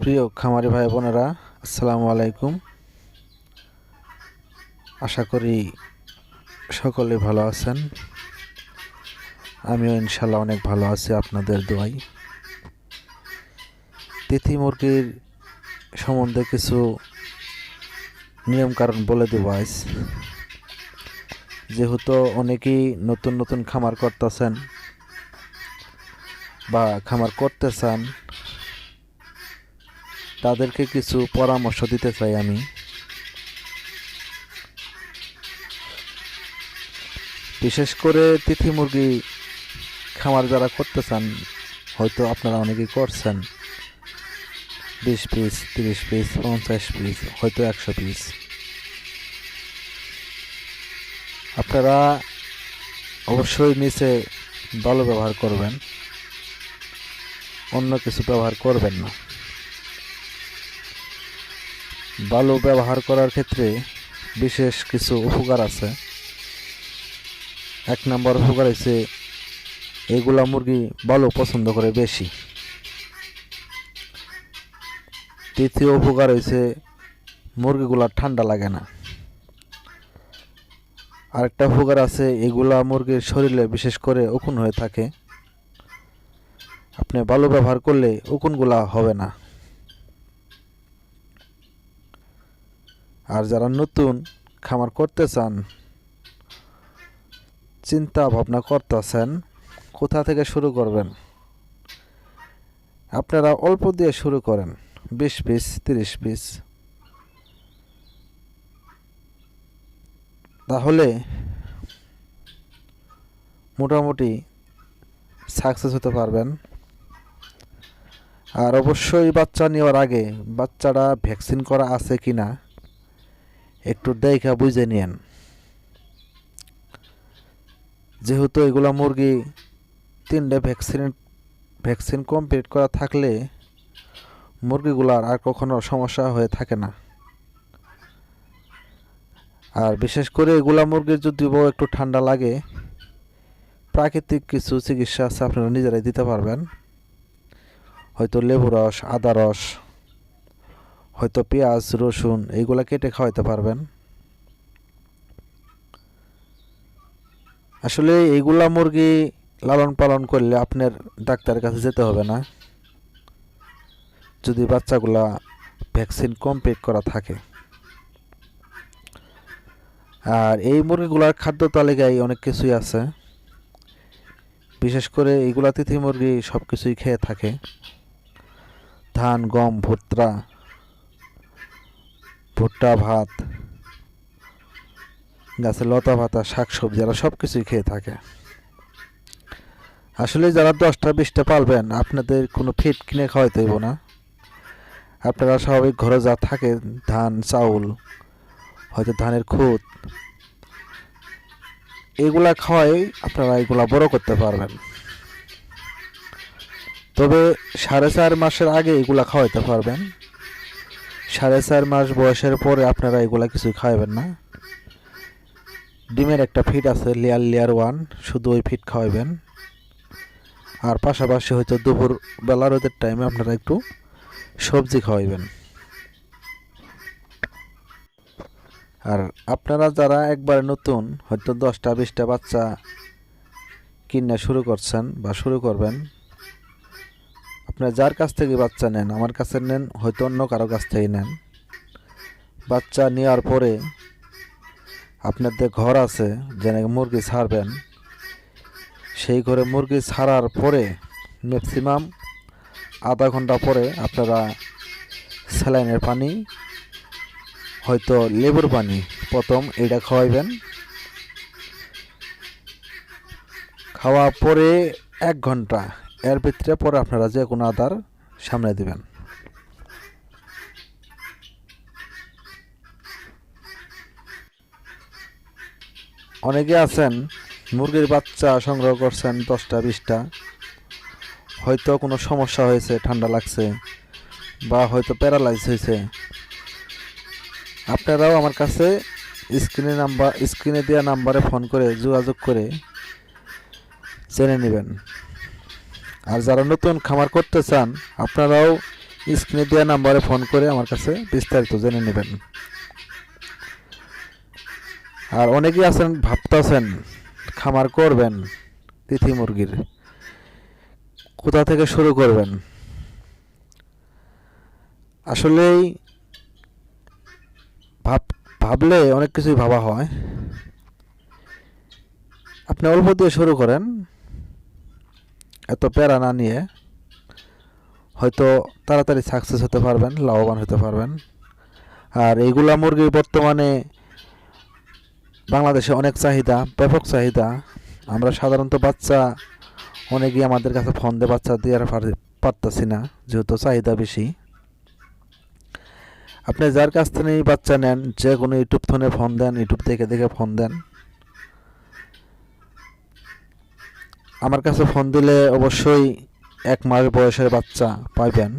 প্রিয় খামারি ভাই বোনেরা, আসসালামু আলাইকুম। আশা করি সকলে ভালো আছেন। আমিও ইনশাল্লাহ অনেক ভালো আছি আপনাদের দোয়াই তিথি মুরগির সম্বন্ধে কিছু নিয়ম কারণ বলে দেবো আজ। যেহেতু অনেকেই নতুন নতুন খামার করতেছেন বা খামার করতে চান তাদেরকে কিছু পরামর্শ দিতে চাই আমি। বিশেষ করে তিথি মুরগি খামার যারা করতে চান হয়তো আপনারা অনেকেই করছেন। বিশ পিস, তিরিশ পিস, পঞ্চাশ পিস, হয়তো একশো পিস। আপনারা অবশ্যই নিচে ভালো ব্যবহার করবেন, অন্য কিছু ব্যবহার করবেন না। বালু ব্যবহার করার ক্ষেত্রে বিশেষ কিছু উপকার আছে। এক নম্বর উপকার হচ্ছে এগুলা মুরগি বালু পছন্দ করে বেশি। তৃতীয় উপকার হয়েছে মুরগিগুলা ঠান্ডা লাগে না। আরেকটা উপকার আছে, এগুলা মুরগির শরীরে বিশেষ করে উকুন হয়ে থাকে। আপনি বালু ব্যবহার করলে উকুনগুলা হবে না। আর যারা নতুন খামার করতে চান চিন্তা ভাবনা করতেছেন, কোথা থেকে শুরু করবেন? আপনারা অল্প দিয়ে শুরু করেন, বিশ পিস, তিরিশ পিস। তাহলে মোটামুটি সাকসেস হতে পারবেন। আর অবশ্যই বাচ্চা নেওয়ার আগে বাচ্চাটা ভ্যাকসিন করা আছে কি না একটু দেখা বুঝে নিয়েন। যেহেতু এগুলা মুরগি তিনটে ভ্যাকসিন ভ্যাকসিন কমপ্লিট করা থাকলে মুরগিগুলার আর কখনো সমস্যা হয়ে থাকে না। আর বিশেষ করে এগুলা মুরগির যদি একটু ঠান্ডা লাগে, প্রাকৃতিক কিছু চিকিৎসা আছে, আপনারা নিজেরাই দিতে পারবেন। হয়তো লেবু রস, আদা রস হয়তো পেঁয়াজ, রসুন এইগুলা কেটে খাওয়াইতে পারবেন। আসলে এইগুলা মুরগি লালন পালন করলে আপনার ডাক্তারের কাছে যেতে হবে না। যদি বাচ্চাগুলা ভ্যাকসিন কমপ্লিট করা থাকে। আর এই মুরগিগুলার খাদ্য তালিকায় অনেক কিছুই আছে। বিশেষ করে এইগুলা তিথি মুরগি সব কিছুই খেয়ে থাকে। ধান, গম, ভুট্টা ভুট্টা ভাত গাছের লতা পাতা শাক সবজি এরা সব কিছুই খেয়ে থাকে। আসলে যারা দশটা, বিশটা পালবেন, আপনাদের কোনো ফিট কিনে খাওয়াইতে হইব না। আপনারা স্বাভাবিক ঘরে যা থাকে, ধান, চাউল, হয়তো ধানের খুদ এগুলা খাওয়াই আপনারা এগুলা বড় করতে পারবেন। তবে সাড়ে চার মাসের আগে এগুলা খাওয়াইতে পারবেন। সাড়ে চার মাস বয়সের পরে আপনারা এগুলা কিছু খাওয়াবেন না। ডিমের একটা ফিট আছে লেয়ার লেয়ার ওয়ান শুধু ওই ফিট খাওয়াবেন আর পাশাপাশি হয়তো দুপুর বেলা রোদের টাইমে আপনারা একটু সবজি খাওয়াইবেন। আর আপনারা যারা একবারে নতুন, হয়তো দশটা, বিশটা বাচ্চা কিনে শুরু করছেন বা শুরু করবেন আপনারা যার কাছ থেকে বাচ্চা নেন, আমার কাছে নেন, হয়তো অন্য কারও কাছ থেকে নেন। বাচ্চা নেওয়ার পরে আপনাদের ঘর আছে যেন মুরগি ছাড়বেন। সেই ঘরে মুরগি ছাড়ার পরে ম্যাক্সিমাম আধা ঘণ্টা পরে আপনারা স্যালাইনের পানি, হয়তো লেবুর পানি প্রথম এটা খাওয়াইবেন। খাওয়া পরে এক ঘণ্টা এর ভিতরে পরে আপনারা যে কোনো আদার সামনে দিবেন। অনেকে আছেন, মুরগির বাচ্চা সংগ্রহ করছেন দশটা, বিশটা। হয়তো কোনো সমস্যা হয়েছে, ঠান্ডা লাগছে, বা হয়তো প্যারালাইজ হয়েছে। আপনারাও আমার কাছে স্ক্রিনে নাম্বার, স্ক্রিনে দেওয়া নাম্বারে ফোন করে যোগাযোগ করে জেনে নেবেন। আর যারা নতুন খামার করতে চান, আপনারাও স্ক্রিনে দেওয়া নাম্বারে ফোন করে আমার কাছে বিস্তারিত জেনে নেবেন। আর অনেকেই আছেন, ভাবতেছেন, খামার করবেন, তিথি মুরগির। কোথা থেকে শুরু করবেন? আসলেই ভাব, ভাবলে অনেক কিছুই ভাবা হয়। আপনি অল্প দিয়ে শুরু করেন। এত প্যারা না নিয়ে হয়তো তাড়াতাড়ি সাকসেস হতে পারবেন, লাভবান হতে পারবেন। আর এইগুলা মুরগি বর্তমানে বাংলাদেশে অনেক চাহিদা, ব্যাপক চাহিদা। আমরা সাধারণত বাচ্চা, অনেকেই আমাদের কাছে ফোন দিয়ে বাচ্চা দিয়ে আর পার- পারতাছি না, যেহেতু চাহিদা বেশি। আপনি যার কাছ থেকে বাচ্চা নেন, যে কোনো ইউটিউব ফোনে ফোন দেন ইউটিউব থেকে দেখে ফোন দেন। আমার কাছে ফোন দিলে অবশ্যই এক মাস বয়সের বাচ্চা পাইবেন।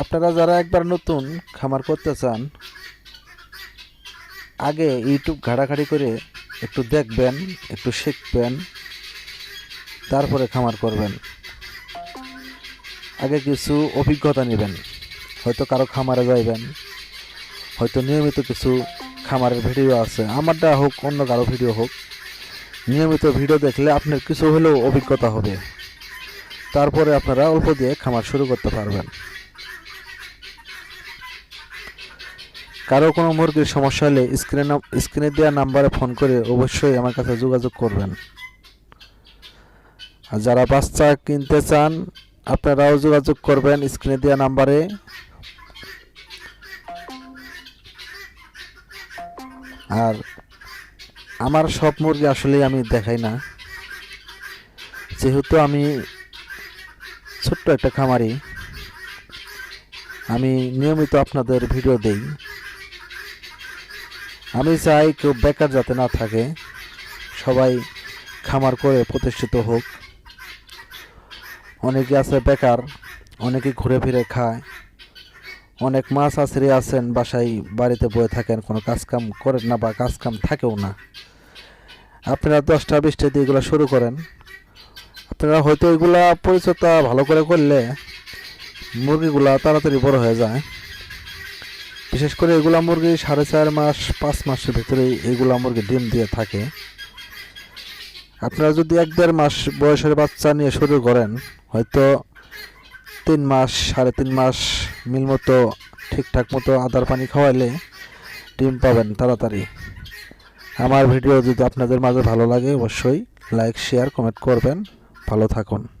আপনারা যারা একবার নতুন খামার করতে চান, আগে ইউটিউব ঘাটাঘাটি করে একটু দেখবেন, একটু শিখবেন, তারপরে খামার করবেন। আগে কিছু অভিজ্ঞতা নেবেন। হয়তো কারও খামারে যাইবেন, হয়তো নিয়মিত কিছু খামারের ভিডিও আছে। আমারটা হোক, অন্য কারও ভিডিও হোক। নিয়মিত ভিডিও দেখলে আপনার কিছু হলেও অভিজ্ঞতা হবে। তারপরে আপনারা অল্প দিয়ে খামার শুরু করতে পারবেন। কারও কোনো মুরগির সমস্যা হলে স্ক্রিনে স্ক্রিনে দেওয়া নাম্বারে ফোন করে অবশ্যই আমার কাছে যোগাযোগ করবেন। আর যারা বাচ্চা কিনতে চান, আপনারাও যোগাযোগ করবেন স্ক্রিনে দেওয়া নাম্বারে। আর আমার সব মুরগি আসলে আমি দেখাই না। যেহেতু আমি ছোট্ট একটা খামারি, আমি নিয়মিত আপনাদের ভিডিও দেই। আমি চাই কেউ বেকার যাতে না থাকে, সবাই খামার করে প্রতিষ্ঠিত হোক। অনেকে আছে বেকার, অনেকে ঘুরে ফিরে খায়। অনেক মাছ আছড়ে আছেন, বাসায়, বাড়িতে বয়ে থাকেন, কোনো কাজকাম করেন না বা কাজকাম থাকেও না। আপনারা দশটা, বিশটা দিয়ে এগুলো শুরু করেন। আপনারা হয়তো এগুলা পরিচর্যা ভালো করে করলে মুরগিগুলা তাড়াতাড়ি বড় হয়ে যায়। বিশেষ করে এগুলা মুরগি সাড়ে চার মাস, পাঁচ মাসের ভিতরেই এগুলা মুরগি ডিম দিয়ে থাকে। আপনারা যদি এক দেড় মাস বয়সের বাচ্চা নিয়ে শুরু করেন, হয়তো তিন মাস, সাড়ে তিন মাস মিল মতো ঠিকঠাক মতো আদার পানি খাওয়াইলে ডিম পাবেন তাড়াতাড়ি। আমার ভিডিও যদি আপনাদের মাঝে ভালো লাগে, অবশ্যই লাইক শেয়ার কমেন্ট করবেন। ভালো থাকুন।